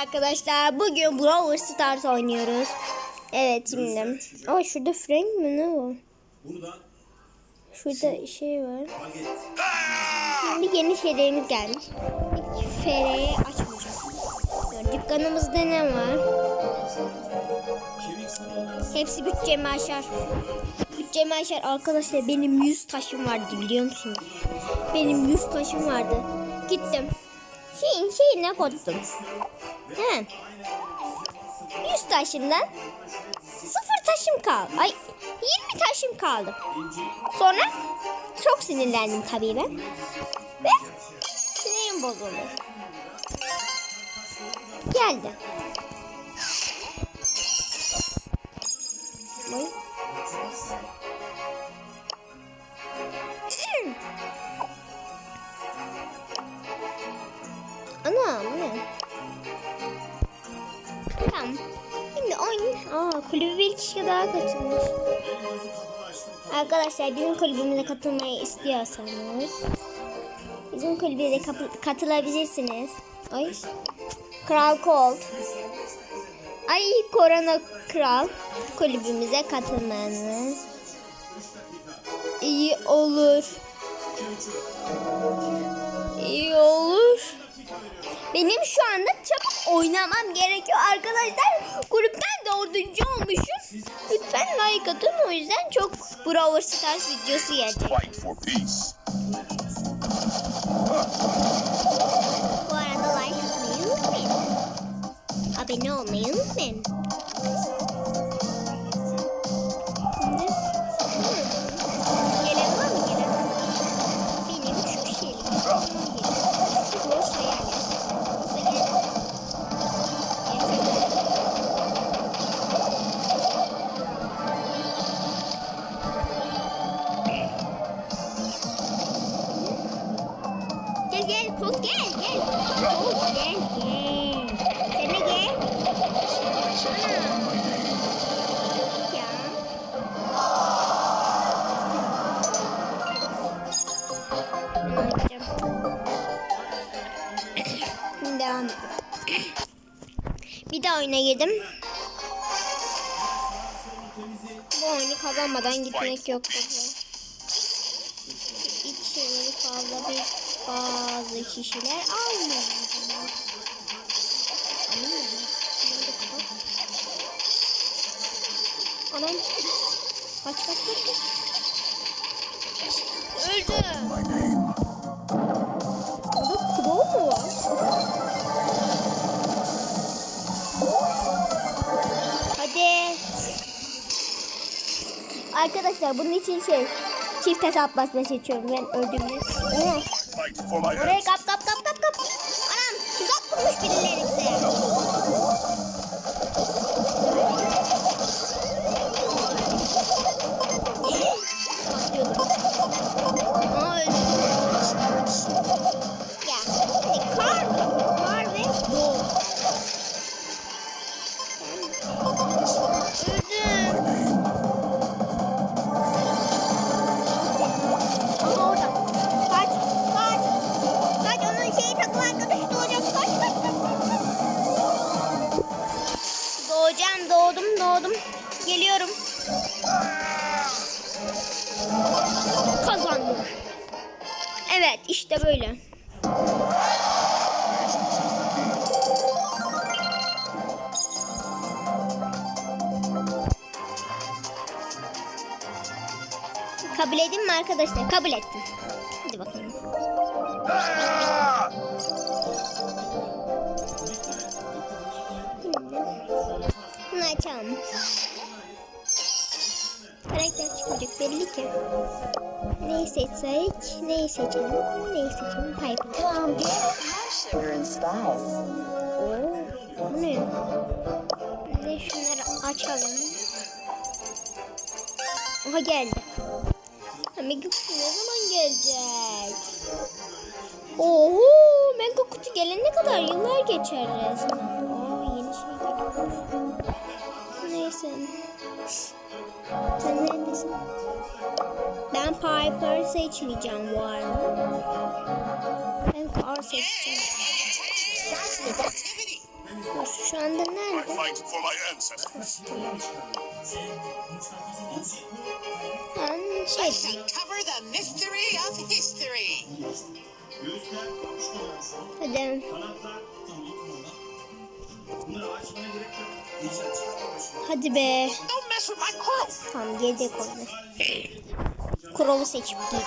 arkadaşlar. Bugün Brawl Stars oynuyoruz. Evet şimdi. Aa şurada Frank mi ne? Burada Şurada şey var. Şimdi yeni şeylerimiz gelmiş. Fere'yi açmayacağım. Dükkanımızda ne var? Hepsi bütçemi aşar. Bütçemi aşar. Arkadaşlar benim 100 taşım vardı biliyor musunuz? Benim 100 taşım vardı. Gittim. Şeyin şeyine koydum. He. 100 taşımdan sıfır taşım kaldı. Ay 20 taşım kaldı. Sonra çok sinirlendim tabii ben. Ve sinirim bozuldu. Geldi. Kulübü bir kişi daha katılmış. Arkadaşlar bizim kulübümüze katılmayı istiyorsanız bizim kulübüne kapı- katılabilirsiniz. Ay. Kral Colt. Ay Korona Kral kulübümüze katılmanız iyi olur. İyi olur. Benim şu anda çabuk oynamam gerekiyor arkadaşlar. Gruptan dördüncü olmuşum. Lütfen like atın. O yüzden çok Brawl Stars videosu gelecek. Bu arada like atmayı unutmayın. Abone olmayı unutmayın. Oyuna girdim. Bu oyunu kazanmadan gitmek yok burada. İç şeyleri fazla bir bazı kişiler almıyor. Anam. Kaç kaç kaç kaç. Öldü. Arkadaşlar bunun için şey çift hesap basma seçiyorum ben öldüğümde. Oraya kap kap kap kap kap. Anam tuzak kurmuş birileri bize. Doğacağım, doğdum, doğdum. Geliyorum. Kazandık. Evet, işte böyle. Kabul edin mi arkadaşlar? Kabul ettim. Seçsek? Neyi seçelim? Neyi seçelim? And spice. Oo, bu ne? De şunları açalım. Oha geldi. Mega kutu ne zaman gelecek? Oho, mega kutu gelene kadar yıllar geçer resmen. Aa, yeni şeyler. Neyse. Sen neredesin? Ben Piper seçmeyeceğim bu arada. Ben Car seçeceğim. Şu anda nerede? Ben şey hadi. Hadi be. Tamam yedek oldu. Kurolu seçip giydik.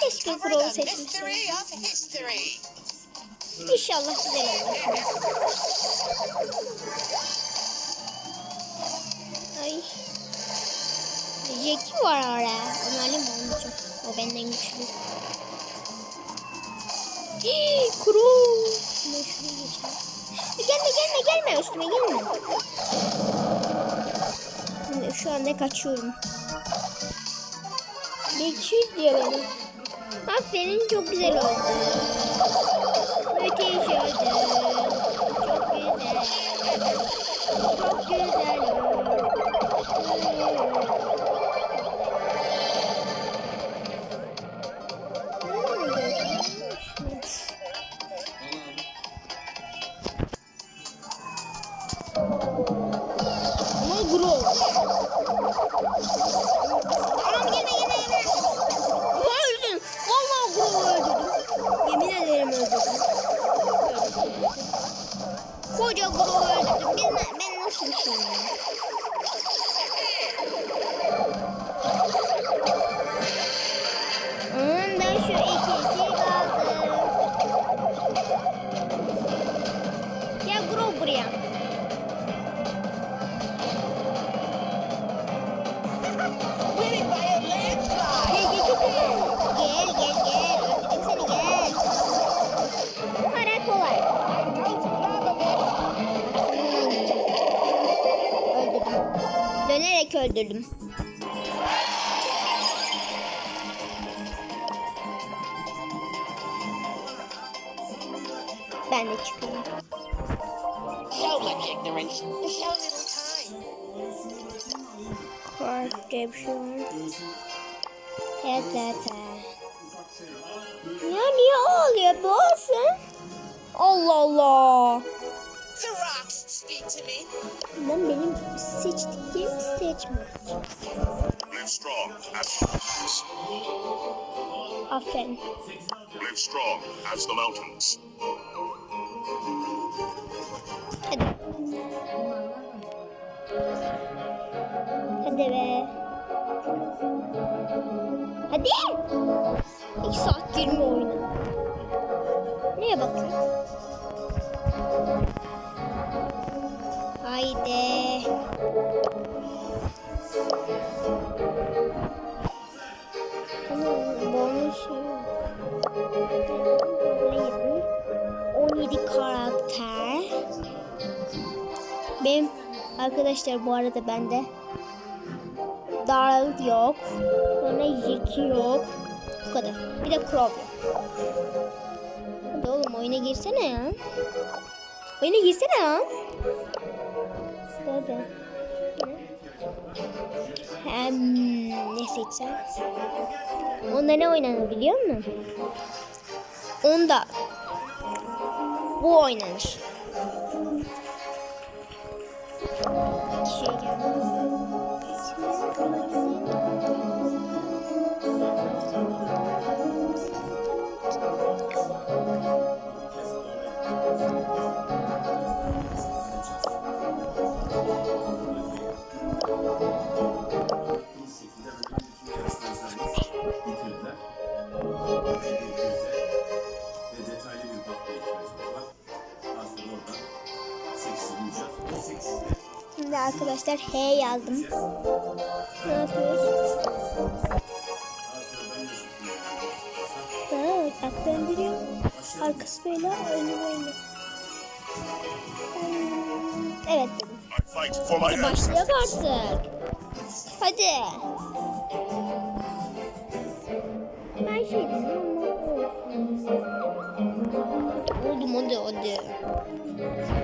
Keşke of history. İnşallah güzel olur. Ay. Jackie var orada. Onu alayım mı? O benden güçlü. Hii, Kuru. Şuraya geçeyim. Gelme gelme gelme üstüme gelme. Şimdi şu anda kaçıyorum. 500 diyor beni. Aferin çok güzel oldu. Müthiş oldu. Çok güzel. Çok güzel oldu. Öldürdüm. Ben de çıkıyorum. So much ignorance. So little time. Kart diye bir şey var. Evet zaten. Ya niye ağlıyor bu olsun? Allah Allah. Ben benim seçtiklerimi seçmedim. Aferin. Live strong as the mountains. Hadi. Hadi be. Hadi. İki saat girme oyuna. Neye bakıyorsun? Haydi. Ana, bonus yok. Böyle yapayım. 17 karakter. Benim arkadaşlar bu arada bende Darl yok. Sonra Jiki yok. Bu kadar. Bir de Crow yok. Hadi oğlum oyuna girsene ya. Oyuna girsene ya. Hadi. Hem ne seçsem? Onda ne oynanır biliyor musun? Onda bu oynanır. Arkadaşlar H yazdım. Ne yapıyoruz? Ha, bak döndürüyor. Arkası böyle, önü böyle. Hmm, Evet dedim. Hadi başlayalım artık. Hadi. Ben şey dedim ama olsun. Hadi hadi hadi.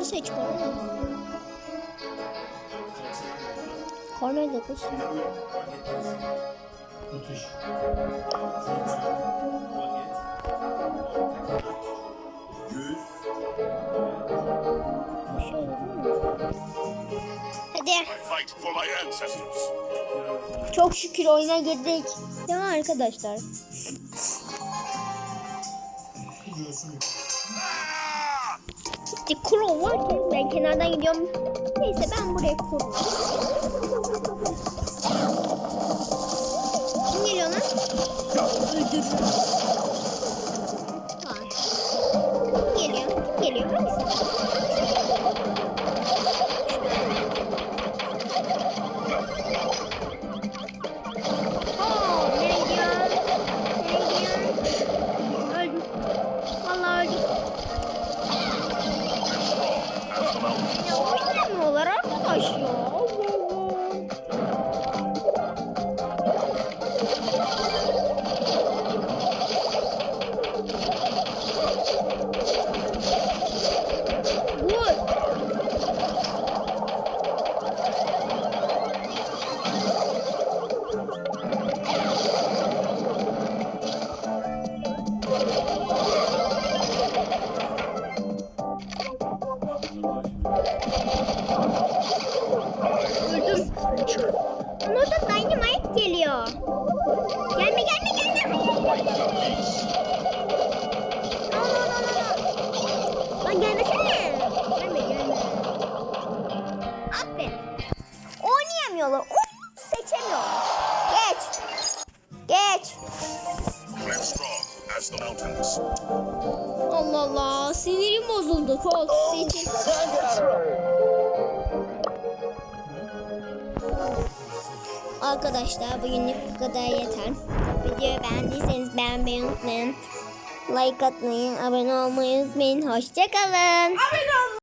Kar seç bana. Kar nerede kız? Müthiş. Hadi. Çok şükür oyuna girdik. Değil mi arkadaşlar? İşte kuro var ki ben kenardan gidiyorum. Neyse ben buraya kuro. Kim geliyor lan? Tamam. Kim geliyor? Kim geliyor? Hangisi? Mountains. Allah Allah. Sinirim bozuldu. Colt seçin. Arkadaşlar bugünlük bu kadar yeter. Videoyu beğendiyseniz beğenmeyi unutmayın. Like atmayı, abone olmayı unutmayın. Hoşçakalın. Abone